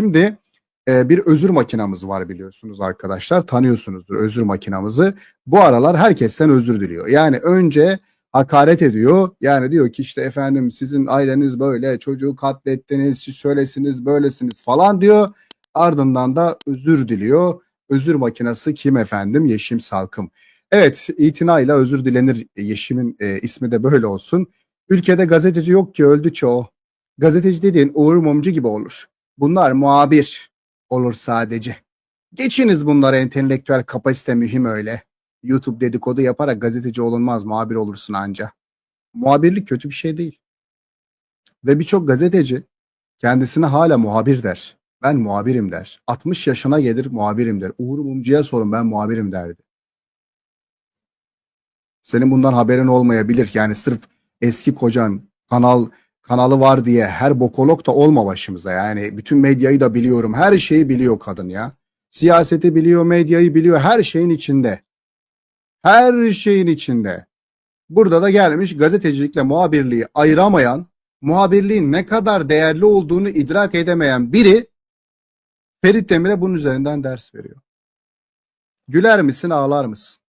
Şimdi e, bir özür makinamız var biliyorsunuz arkadaşlar. Tanıyorsunuzdur özür makinamızı. Bu aralar herkesten özür diliyor. Yani önce hakaret ediyor. Yani diyor ki işte efendim sizin aileniz böyle çocuğu katlettiniz, siz söylesiniz böylesiniz falan diyor. Ardından da özür diliyor. Özür makinası kim efendim? Yeşim Salkım. Evet itinayla özür dilenir Yeşim'in e, ismi de böyle olsun. Ülkede gazeteci yok ki öldü çoğu. Gazeteci dediğin Uğur Mumcu gibi olur. Bunlar muhabir olur sadece. Geçiniz bunlara entelektüel kapasite mühim öyle. YouTube dedikodu yaparak gazeteci olunmaz, muhabir olursun anca. Muhabirlik kötü bir şey değil. Ve birçok gazeteci kendisine hala muhabir der. Ben muhabirim der. 60 yaşına gelir muhabirim der. Uğur Mumcu'ya sorun ben muhabirim derdi. Senin bundan haberin olmayabilir. Yani sırf eski kocan kanal kanalı var diye her bokolog da olma başımıza. Yani bütün medyayı da biliyorum. Her şeyi biliyor kadın ya. Siyaseti biliyor, medyayı biliyor. Her şeyin içinde. Her şeyin içinde. Burada da gelmiş gazetecilikle muhabirliği ayıramayan, muhabirliğin ne kadar değerli olduğunu idrak edemeyen biri Ferit Demir'e bunun üzerinden ders veriyor. Güler misin, ağlar mısın?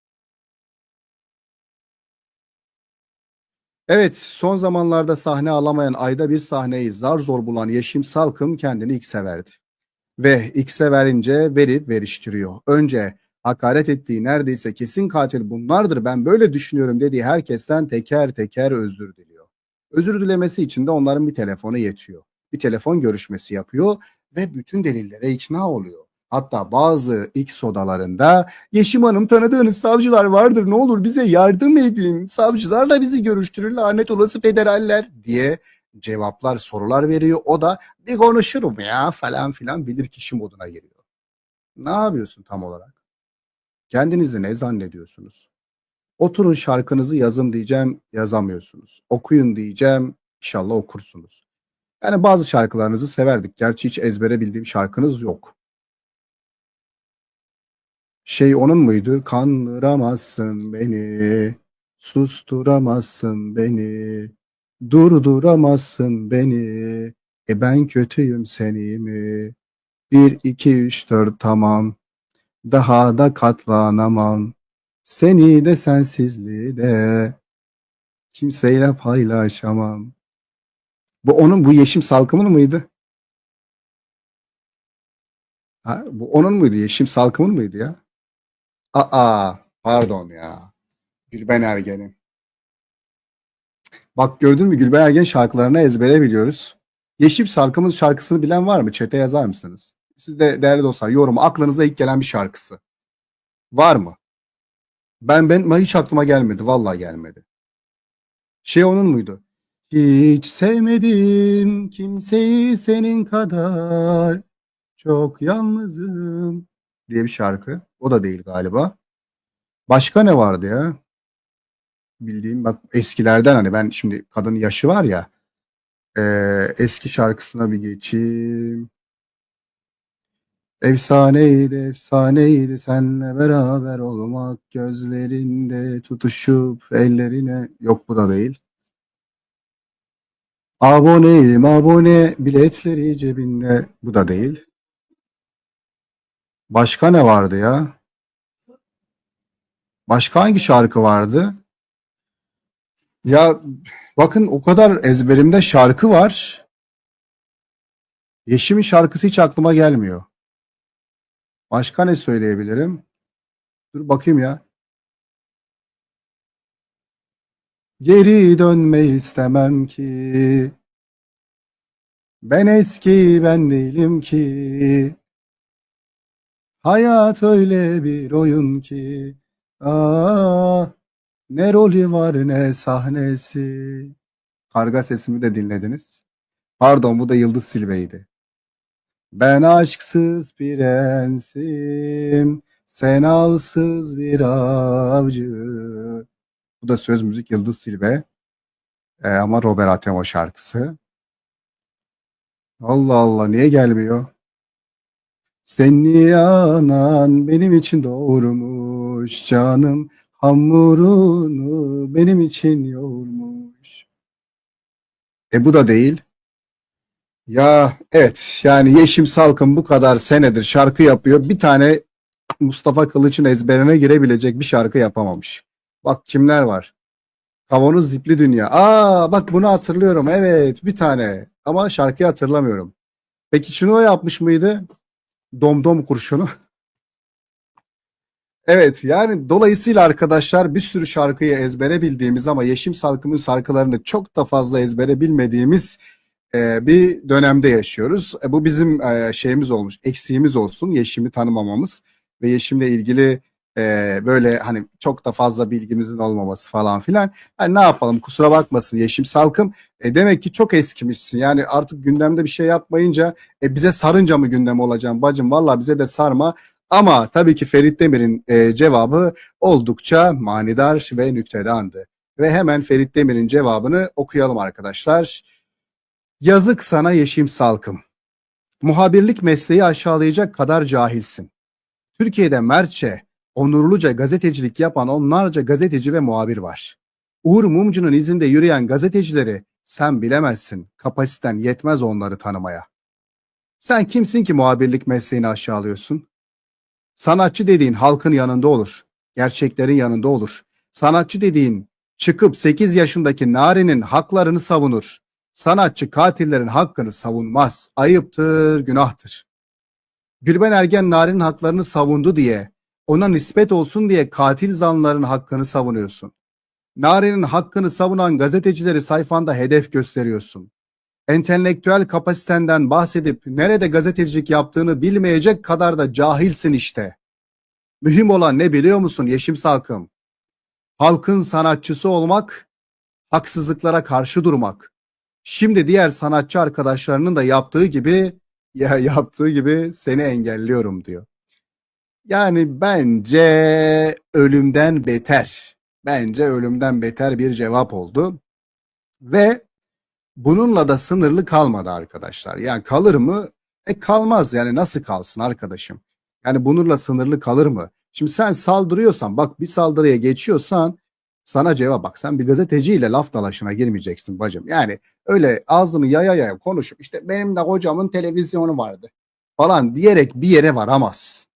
Evet, son zamanlarda sahne alamayan ayda bir sahneyi zar zor bulan Yeşim Salkım kendini X'e verdi. Ve X'e verince verip veriştiriyor. Önce hakaret ettiği neredeyse kesin katil bunlardır ben böyle düşünüyorum dediği herkesten teker teker özür diliyor. Özür dilemesi için de onların bir telefonu yetiyor. Bir telefon görüşmesi yapıyor ve bütün delillere ikna oluyor. Hatta bazı X odalarında Yeşim Hanım tanıdığınız savcılar vardır ne olur bize yardım edin. Savcılarla bizi görüştürür lanet olası federaller diye cevaplar sorular veriyor. O da bir konuşurum ya falan filan bilir kişi moduna giriyor. Ne yapıyorsun tam olarak? Kendinizi ne zannediyorsunuz? Oturun şarkınızı yazın diyeceğim yazamıyorsunuz. Okuyun diyeceğim inşallah okursunuz. Yani bazı şarkılarınızı severdik. Gerçi hiç ezbere bildiğim şarkınız yok. Şey onun muydu? Kandıramazsın beni, susturamazsın beni, durduramazsın beni. E ben kötüyüm seni mi? Bir, iki, üç, dört tamam. Daha da katlanamam. Seni de sensizliği de kimseyle paylaşamam. Bu onun bu Yeşim Salkım'ın mıydı? Ha, bu onun muydu? Yeşim Salkım'ın mıydı ya? Aa, pardon ya. Gülben Ergen'in. Bak gördün mü Gülben Ergen şarkılarını ezbere biliyoruz. Yeşim Salkım'ın şarkısını bilen var mı? Çete yazar mısınız? Siz de değerli dostlar yorum aklınıza ilk gelen bir şarkısı. Var mı? Ben ben hiç aklıma gelmedi. Vallahi gelmedi. Şey onun muydu? Hiç sevmedim kimseyi senin kadar. Çok yalnızım diye bir şarkı. O da değil galiba. Başka ne vardı ya? Bildiğim bak eskilerden hani ben şimdi kadın yaşı var ya. E, eski şarkısına bir geçeyim. Efsaneydi, efsaneydi senle beraber olmak gözlerinde tutuşup ellerine yok bu da değil. Aboneyim abone biletleri cebinde bu da değil. Başka ne vardı ya? Başka hangi şarkı vardı? Ya bakın o kadar ezberimde şarkı var. Yeşim'in şarkısı hiç aklıma gelmiyor. Başka ne söyleyebilirim? Dur bakayım ya. Geri dönmeyi istemem ki. Ben eski ben değilim ki. Hayat öyle bir oyun ki. Aa, ne rolü var ne sahnesi. Karga sesimi de dinlediniz. Pardon bu da Yıldız Silbe'ydi. Ben aşksız prensim, sen avsız bir avcı. Bu da söz müzik Yıldız Silbe. Ee, ama Robert Atemo şarkısı. Allah Allah niye gelmiyor? Seni anan benim için doğurmuş canım hamurunu benim için yoğurmuş. E bu da değil. Ya evet yani Yeşim Salkım bu kadar senedir şarkı yapıyor. Bir tane Mustafa Kılıç'ın ezberine girebilecek bir şarkı yapamamış. Bak kimler var? Kavanoz Dipli Dünya. Aa bak bunu hatırlıyorum. Evet bir tane ama şarkıyı hatırlamıyorum. Peki şunu o yapmış mıydı? Domdom kurşunu. Evet yani dolayısıyla arkadaşlar bir sürü şarkıyı ezbere bildiğimiz ama Yeşim Salkım'ın şarkılarını çok da fazla ezbere bilmediğimiz e, bir dönemde yaşıyoruz. E, bu bizim e, şeyimiz olmuş, eksiğimiz olsun Yeşim'i tanımamamız ve Yeşim'le ilgili e, böyle hani çok da fazla bilgimizin olmaması falan filan. Hani ne yapalım kusura bakmasın Yeşim Salkım. E, demek ki çok eskimişsin yani artık gündemde bir şey yapmayınca e, bize sarınca mı gündem olacağım bacım valla bize de sarma. Ama tabii ki Ferit Demir'in e, cevabı oldukça manidar ve nüktedandı. Ve hemen Ferit Demir'in cevabını okuyalım arkadaşlar. Yazık sana Yeşim Salkım. Muhabirlik mesleği aşağılayacak kadar cahilsin. Türkiye'de mertçe, onurluca gazetecilik yapan onlarca gazeteci ve muhabir var. Uğur Mumcu'nun izinde yürüyen gazetecileri sen bilemezsin. Kapasiten yetmez onları tanımaya. Sen kimsin ki muhabirlik mesleğini aşağılıyorsun? Sanatçı dediğin halkın yanında olur. Gerçeklerin yanında olur. Sanatçı dediğin çıkıp 8 yaşındaki Nari'nin haklarını savunur. Sanatçı katillerin hakkını savunmaz. Ayıptır, günahtır. Gülben Ergen Nari'nin haklarını savundu diye, ona nispet olsun diye katil zanların hakkını savunuyorsun. Nari'nin hakkını savunan gazetecileri sayfanda hedef gösteriyorsun. Entelektüel kapasitenden bahsedip nerede gazetecilik yaptığını bilmeyecek kadar da cahilsin işte. Mühim olan ne biliyor musun Yeşim Salkım? Halkın sanatçısı olmak, haksızlıklara karşı durmak. Şimdi diğer sanatçı arkadaşlarının da yaptığı gibi ya yaptığı gibi seni engelliyorum diyor. Yani bence ölümden beter. Bence ölümden beter bir cevap oldu. Ve bununla da sınırlı kalmadı arkadaşlar. Yani kalır mı? E kalmaz yani nasıl kalsın arkadaşım? Yani bununla sınırlı kalır mı? Şimdi sen saldırıyorsan bak bir saldırıya geçiyorsan sana cevap bak sen bir gazeteciyle laf dalaşına girmeyeceksin bacım. Yani öyle ağzını yaya yaya konuşup işte benim de kocamın televizyonu vardı falan diyerek bir yere varamaz.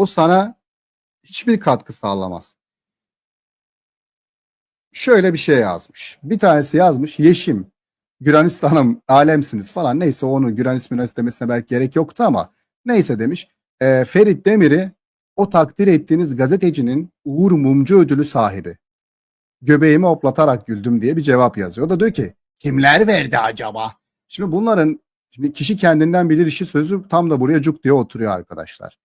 O sana hiçbir katkı sağlamaz. Şöyle bir şey yazmış. Bir tanesi yazmış Yeşim Yunanistan'ım alemsiniz falan neyse onu Yunan ismini demesine belki gerek yoktu ama neyse demiş. E, Ferit Demir'i o takdir ettiğiniz gazetecinin Uğur Mumcu ödülü sahibi. Göbeğimi hoplatarak güldüm diye bir cevap yazıyor. O da diyor ki kimler verdi acaba? Şimdi bunların şimdi kişi kendinden bilir işi sözü tam da buraya cuk diye oturuyor arkadaşlar.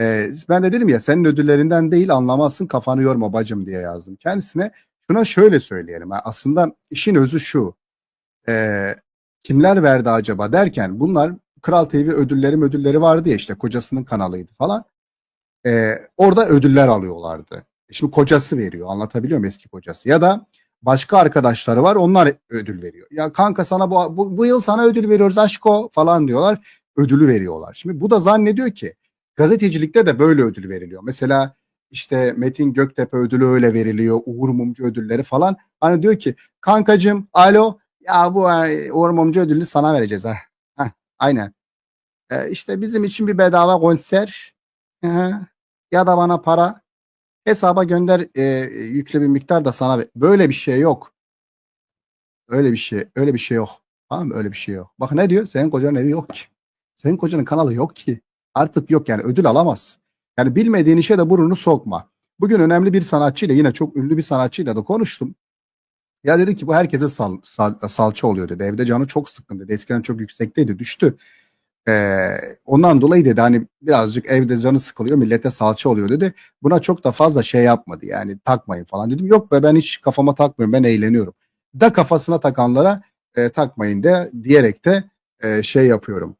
Ee, ben de dedim ya senin ödüllerinden değil anlamazsın kafanı yorma bacım diye yazdım. Kendisine şuna şöyle söyleyelim. Yani aslında işin özü şu. Ee, kimler verdi acaba derken bunlar Kral TV ödülleri ödülleri vardı ya işte kocasının kanalıydı falan. Ee, orada ödüller alıyorlardı. Şimdi kocası veriyor anlatabiliyor muyum eski kocası ya da başka arkadaşları var onlar ödül veriyor. Ya kanka sana bu, bu, bu yıl sana ödül veriyoruz aşko falan diyorlar ödülü veriyorlar. Şimdi bu da zannediyor ki gazetecilikte de böyle ödül veriliyor. Mesela işte Metin Göktepe ödülü öyle veriliyor. Uğur Mumcu ödülleri falan. Hani diyor ki kankacım alo ya bu e, Uğur Mumcu ödülünü sana vereceğiz ha. Heh, aynen. E, işte bizim için bir bedava konser. Ya da bana para hesaba gönder e, yüklü bir miktar da sana. Böyle bir şey yok. Öyle bir şey, öyle bir şey yok. Tamam mı? Öyle bir şey yok. Bak ne diyor? Senin kocanın evi yok ki. Senin kocanın kanalı yok ki. Artık yok yani ödül alamaz. Yani bilmediğin işe de burnunu sokma. Bugün önemli bir sanatçıyla yine çok ünlü bir sanatçıyla da konuştum. Ya dedi ki bu herkese sal, sal, salça oluyor dedi. Evde canı çok sıkkın dedi. Eskiden çok yüksekteydi düştü. Ee, ondan dolayı dedi hani birazcık evde canı sıkılıyor millete salça oluyor dedi. Buna çok da fazla şey yapmadı yani takmayın falan dedim. Yok be ben hiç kafama takmıyorum ben eğleniyorum. Da kafasına takanlara e, takmayın de diyerek de e, şey yapıyorum.